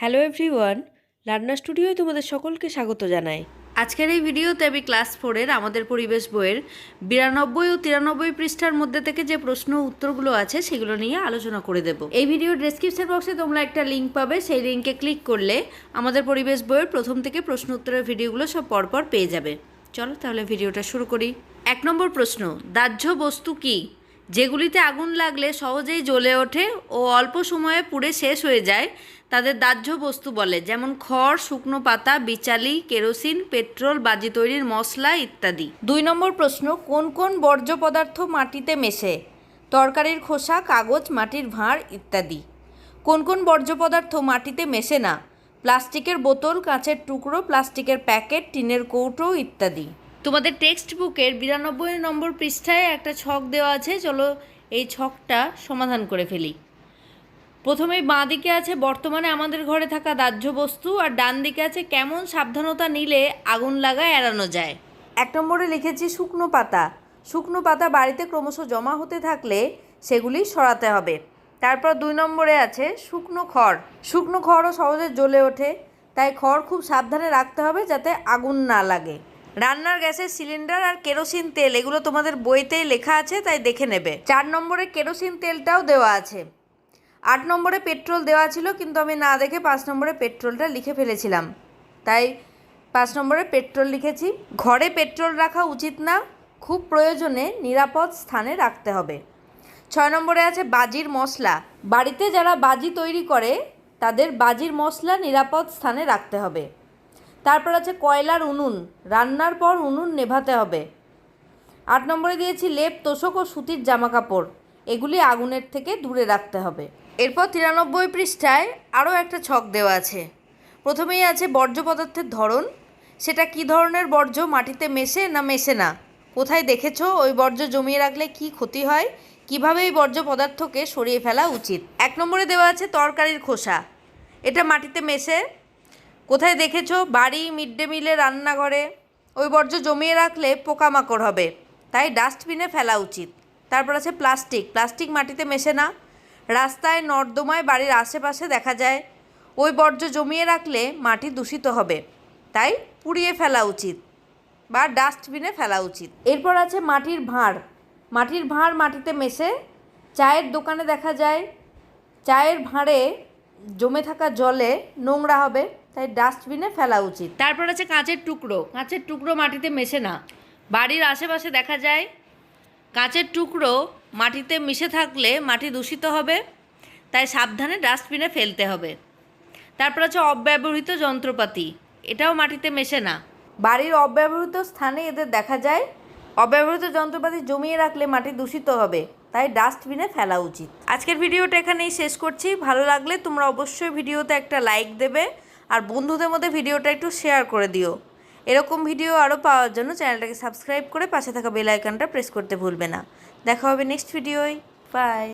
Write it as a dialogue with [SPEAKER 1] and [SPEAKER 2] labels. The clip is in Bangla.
[SPEAKER 1] হ্যালো এভরিওয়ান রান্না স্টুডিওয় তোমাদের সকলকে স্বাগত জানাই। আজকের এই ভিডিওতে আমি ক্লাস ফোরের আমাদের পরিবেশ বইয়ের বিরানব্বই ও তিরানব্বই পৃষ্ঠার মধ্যে থেকে যে প্রশ্ন উত্তরগুলো আছে সেগুলো নিয়ে আলোচনা করে দেব। এই ভিডিও ডেসক্রিপশন বক্সে তোমরা একটা লিঙ্ক পাবে, সেই লিঙ্কে ক্লিক করলে আমাদের পরিবেশ বইয়ের প্রথম থেকে প্রশ্ন উত্তরের ভিডিওগুলো সব পরপর পেয়ে যাবে। চলো তাহলে ভিডিওটা শুরু করি। এক নম্বর প্রশ্ন, দাহ্য বস্তু কি? যেগুলিতে আগুন লাগলে সহজেই জ্বলে ওঠে ও অল্প সময়ে পুড়ে শেষ হয়ে যায়, তাদের দাহ্য বস্তু বলে, যেমন খড়, শুকনো পাতা, বিচালি, কেরোসিন, পেট্রোল, বাজি তৈরির মশলা ইত্যাদি। দুই নম্বর প্রশ্ন, কোন কোন বর্জ্য পদার্থ মাটিতে মেশে? তরকারির খোসা, কাগজ, মাটির ভাঁড় ইত্যাদি। কোন কোন বর্জ্য পদার্থ মাটিতে মেশে না? প্লাস্টিকের বোতল, কাঁচের টুকরো, প্লাস্টিকের প্যাকেট, টিনের কৌটো ইত্যাদি। তোমাদের টেক্সট বুকের বিরানব্বই নম্বর পৃষ্ঠায় একটা ছক দেওয়া আছে, চলো এই ছকটা সমাধান করে ফেলি। প্রথমেই বাঁ দিকে আছে, বর্তমানে আমাদের ঘরে থাকা দাহ্য বস্তু, আর ডান দিকে আছে, কেমন সাবধানতা নিলে আগুন লাগা এড়ানো যায়। এক নম্বরে লিখেছি শুকনো পাতা। শুকনো পাতা বাড়িতে ক্রমশ জমা হতে থাকলে সেগুলি সরাতে হবে। তারপর দুই নম্বরে আছে শুকনো খড়। শুকনো খড়ও সহজে জ্বলে ওঠে, তাই খড় খুব সাবধানে রাখতে হবে যাতে আগুন না লাগে। রান্নার গ্যাসের সিলিন্ডার আর কেরোসিন তেল, এগুলো তোমাদের বইতেই লেখা আছে, তাই দেখে নেবে। চার নম্বরে কেরোসিন তেলটাও দেওয়া আছে। আট নম্বরে পেট্রোল দেওয়া ছিল, কিন্তু আমি না দেখে পাঁচ নম্বরে পেট্রোলটা লিখে ফেলেছিলাম। তাই পাঁচ নম্বরে পেট্রোল লিখেছি, ঘরে পেট্রোল রাখা উচিত না, খুব প্রয়োজনে নিরাপদ স্থানে রাখতে হবে। ছয় নম্বরে আছে, বাজির মশলা। বাড়িতে যারা বাজি তৈরি করে, তাদের বাজির মশলা নিরাপদ স্থানে রাখতে হবে। তারপর আছে কয়লার উনুন। রান্নার পর উনুন নেভাতে হবে। আট নম্বরে দিয়েছি লেপ, তোষক ও সুতির জামা কাপড় এগুলি আগুনের থেকে দূরে রাখতে হবে। এরপর তিরানব্বই পৃষ্ঠায় আরও একটা ছক দেওয়া আছে। প্রথমেই আছে বর্জ্য পদার্থের ধরন। সেটা কি ধরনের বর্জ্য, মাটিতে মেশে না মেশে না? কোথায় দেখেছ ওই বর্জ্য জমিয়ে রাখলে কি ক্ষতি হয়? কীভাবে এই বর্জ্য পদার্থকে সরিয়ে ফেলা উচিত? এক নম্বরে দেওয়া আছে তরকারির খোসা। এটা মাটিতে মেশে কোথায় দেখেছ? বাড়ি মিড ডে মিলে রান্নাঘরে? ওই বর্জ্য জমিয়ে রাখলে পোকামাকড় হবে। তাই ডাস্টবিনে ফেলা উচিত। তারপর আছে প্লাস্টিক প্লাস্টিক মাটিতে মেশে না। রাস্তায়, নর্দমায়, বাড়ির আশেপাশে দেখা যায়। ওই বর্জ্য জমিয়ে রাখলে মাটি দূষিত হবে। তাই পুড়িয়ে ফেলা উচিত বা ডাস্টবিনে ফেলা উচিত। এরপর আছে মাটির ভাঁড়। মাটির ভাঁড় মাটিতে মেশে চায়ের দোকানে দেখা যায়। চায়ের ভাঁড়ে জমে থাকা জলে নোংরা হবে। তাই ডাস্টবিনে ফেলা উচিত। তারপর আছে কাঁচের টুকরো। কাঁচের টুকরো মাটিতে মেশে না। বাড়ির আশেপাশে দেখা যায় কাঁচের টুকরো মাটিতে মিশে থাকলে মাটি দূষিত হবে তাই সাবধানে ডাস্টবিনে ফেলতে হবে। তারপর আছে অব্যবহৃত যন্ত্রপাতি। এটাও মাটিতে মেশে না। বাড়ির অব্যবহৃত স্থানে এদের দেখা যায় অব্যবহৃত যন্ত্রপাতি জমিয়ে রাখলে মাটি দূষিত হবে তাই ডাস্টবিনে ফেলা উচিত। আজকের ভিডিওটা এখানেই শেষ করছি। ভালো লাগলে তোমরা অবশ্যই ভিডিওতে একটা লাইক দেবে। আর বন্ধুদের মধ্যে ভিডিওটা একটু শেয়ার করে দিও। এরকম ভিডিও আরও পাওয়ার জন্য চ্যানেলটাকে সাবস্ক্রাইব করে পাশে থাকা বেল প্রেস করতে ভুলবে না। দেখা হবে নেক্সট ভিডিওয় বাই